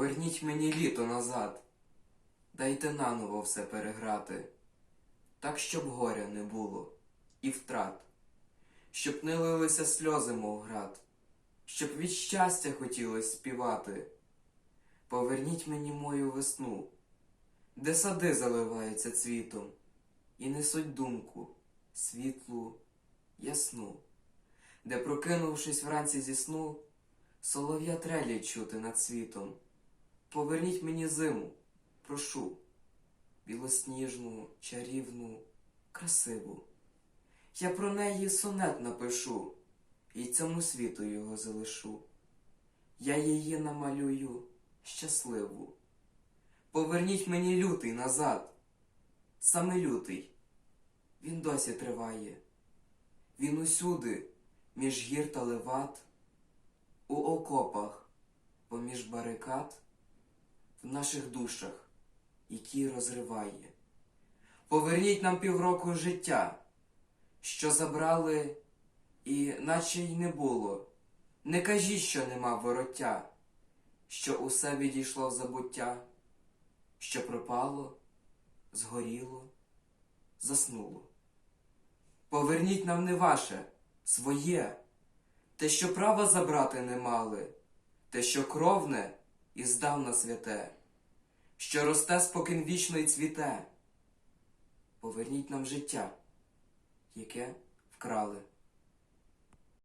Поверніть мені літо назад, дайте наново все переграти, так, щоб горя не було і втрат, щоб не лилися сльози, мов град, щоб від щастя хотілось співати. Поверніть мені мою весну, де сади заливаються цвітом, і несуть думку світлу, ясну, де, прокинувшись вранці зі сну, солов'я трелі чути над світом. Поверніть мені зиму, прошу, білосніжну, чарівну, красиву. Я про неї сонет напишу, і цьому світу його залишу. Я її намалюю щасливу. Поверніть мені лютий назад. Саме лютий, він досі триває. Він усюди, між гір та леват, у окопах, поміж барикад, в наших душах, які розриває. Поверніть нам півроку життя, що забрали, і наче й не було. Не кажіть, що нема вороття, що усе відійшло в забуття, що пропало, згоріло, заснуло. Поверніть нам не ваше, своє, те, що права забрати не мали, те, що кровне і здавна святе, що росте спокин вічно й цвіте. Поверніть нам життя, яке вкрали.